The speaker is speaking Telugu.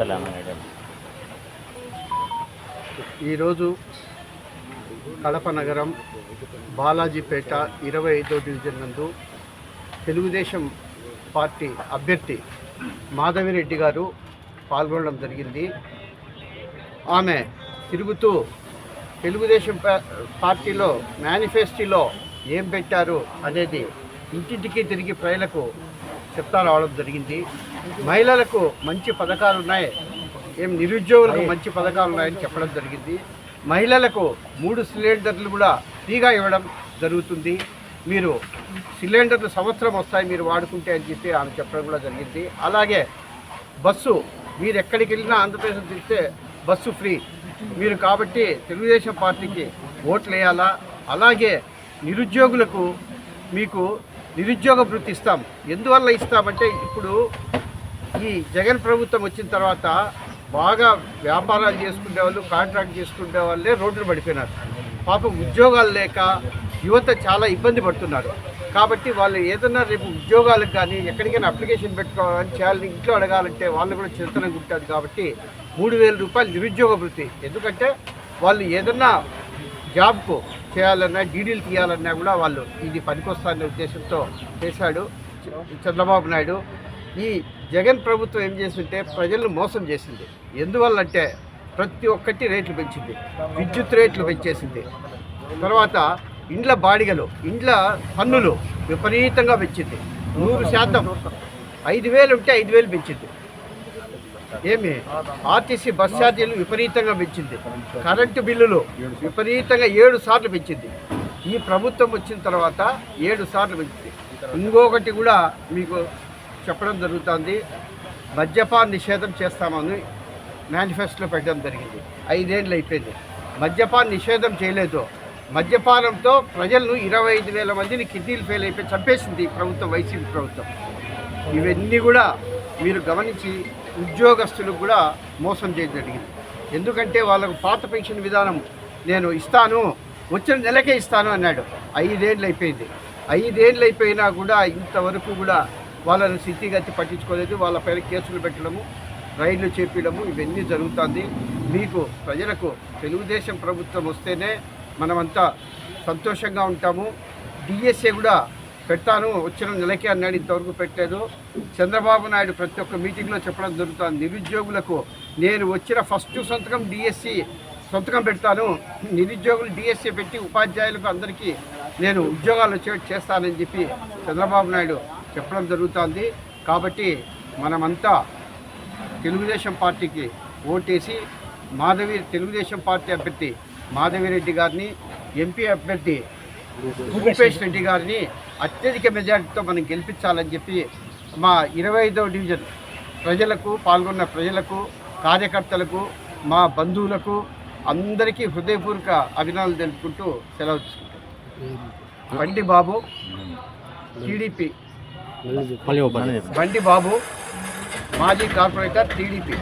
సలామనేడం ఈరోజు కడప నగరం బాలాజీపేట ఇరవై ఐదో డివిజన్ నందు తెలుగుదేశం పార్టీ అభ్యర్థి మాధవిరెడ్డి గారు పాల్గొనడం జరిగింది. ఆమె తిరుగుతూ తెలుగుదేశం పార్టీలో మేనిఫెస్టోలో ఏం పెట్టారు అనేది ఇంటింటికి తిరిగి ప్రజలకు చెప్తా రావడం జరిగింది. మహిళలకు మంచి పథకాలు ఉన్నాయి. ఏం నిరుద్యోగులకు మంచి పథకాలు ఉన్నాయని చెప్పడం జరిగింది. మహిళలకు మూడు సిలిండర్లు కూడా ఫ్రీగా ఇవ్వడం జరుగుతుంది. మీరు సిలిండర్లు సంవత్సరం వస్తాయి మీరు వాడుకుంటే అని చెప్పి ఆమె చెప్పడం కూడా జరిగింది. అలాగే బస్సు మీరు ఎక్కడికి వెళ్ళినా ఆంధ్రప్రదేశ్ తిరిగితే బస్సు ఫ్రీ. మీరు కాబట్టి తెలుగుదేశం పార్టీకి ఓట్లు వేయాలా? అలాగే నిరుద్యోగులకు మీకు నిరుద్యోగ వృత్తి ఇస్తాం. ఎందువల్ల ఇస్తామంటే ఇప్పుడు ఈ జగన్ ప్రభుత్వం వచ్చిన తర్వాత బాగా వ్యాపారాలు చేసుకునే వాళ్ళు కాంట్రాక్ట్ చేసుకునే వాళ్ళే రోడ్లు పడిపోయినారు. పాపం ఉద్యోగాలు లేక యువత చాలా ఇబ్బంది పడుతున్నారు. కాబట్టి వాళ్ళు ఏదన్నా రేపు ఉద్యోగాలకు కానీ ఎక్కడికైనా అప్లికేషన్ పెట్టుకోవాలని చేయాలని ఇంట్లో అడగాలంటే వాళ్ళు కూడా చిరతనంగా ఉంటుంది కాబట్టి మూడు వేల రూపాయలు నిరుద్యోగ వృత్తి. ఎందుకంటే వాళ్ళు ఏదన్నా జాబ్కు చేయాలన్నా డీడీలు తీయాలన్నా కూడా వాళ్ళు ఇది పనికొస్తారనే ఉద్దేశంతో చేశాడు చంద్రబాబు నాయుడు. ఈ జగన్ ప్రభుత్వం ఏం చేసింటే ప్రజలను మోసం చేసింది. ఎందువల్లంటే ప్రతి ఒక్కటి రేట్లు పెంచింది. విద్యుత్ రేట్లు పెంచేసింది. తర్వాత ఇండ్ల బాడిగలు ఇండ్ల పన్నులు విపరీతంగా పెంచింది. నూరు శాతం. ఐదు వేలు ఉంటే ఐదు వేలు పెంచింది. ఏమి? ఆర్టీసీ బస్ ఛార్జీలు విపరీతంగా పెంచింది. కరెంటు బిల్లులు విపరీతంగా ఏడు సార్లు పెంచింది. ఈ ప్రభుత్వం వచ్చిన తర్వాత ఏడు సార్లు పెంచింది. ఇంకొకటి కూడా మీకు చెప్పడం జరుగుతుంది. మద్యపాన్ నిషేధం చేస్తామని మేనిఫెస్టోలో పెట్టడం జరిగింది. ఐదేళ్ళు అయిపోయింది. మద్యపాన్ నిషేధం చేయలేదు. మద్యపానంతో ప్రజలను ఇరవై ఐదు వేల మందిని కిడ్నీలు ఫెయిల్ అయిపోయి చంపేసింది ప్రభుత్వం వైసీపీ ప్రభుత్వం. ఇవన్నీ కూడా మీరు గమనించి ఉద్యోగస్తులకు కూడా మోసం చేయడం జరిగింది. ఎందుకంటే వాళ్ళకు పాత పెన్షన్ విధానం నేను ఇస్తాను వచ్చిన నెలకే ఇస్తాను అన్నాడు. ఐదేళ్ళు అయిపోయింది. ఐదేళ్ళు అయిపోయినా కూడా ఇంతవరకు కూడా వాళ్ళని స్థితిగతి పట్టించుకోలేదు. వాళ్ళ పైన కేసులు పెట్టడము రైళ్ళు చేపించడము ఇవన్నీ జరుగుతుంది. మీకు ప్రజలకు తెలుగుదేశం ప్రభుత్వం వస్తేనే మనమంతా సంతోషంగా ఉంటాము. డిఎస్ఏ కూడా పెడతాను వచ్చిన నెలకే అన్నాడు ఇంతవరకు పెట్టలేదు. చంద్రబాబు నాయుడు ప్రతి ఒక్క మీటింగ్లో చెప్పడం జరుగుతుంది. నిరుద్యోగులకు నేను వచ్చిన ఫస్ట్ సంతకం డిఎస్సి సంతకం పెడతాను. నిరుద్యోగులు డిఎస్సి పెట్టి ఉపాధ్యాయులకు అందరికీ నేను ఉద్యోగాలు వచ్చేట్టు చేస్తానని చెప్పి చంద్రబాబు నాయుడు చెప్పడం జరుగుతుంది. కాబట్టి మనమంతా తెలుగుదేశం పార్టీకి ఓటేసి మాధవి తెలుగుదేశం పార్టీ అభ్యర్థి మాధవిరెడ్డి గారిని ఎంపీ అభ్యర్థి భూపేష్ రెడ్డి గారిని అత్యధిక మెజార్టీతో మనం గెలిపించాలని చెప్పి మా ఇరవై డివిజన్ ప్రజలకు పాల్గొన్న ప్రజలకు కార్యకర్తలకు మా బంధువులకు అందరికీ హృదయపూర్వక అభినందనలు తెలుపుకుంటూ సెలవు తీసుకుంటాం. బండి బాబు టీడీపీ. బండి బాబు మాజీ కార్పొరేటర్ టీడీపీ.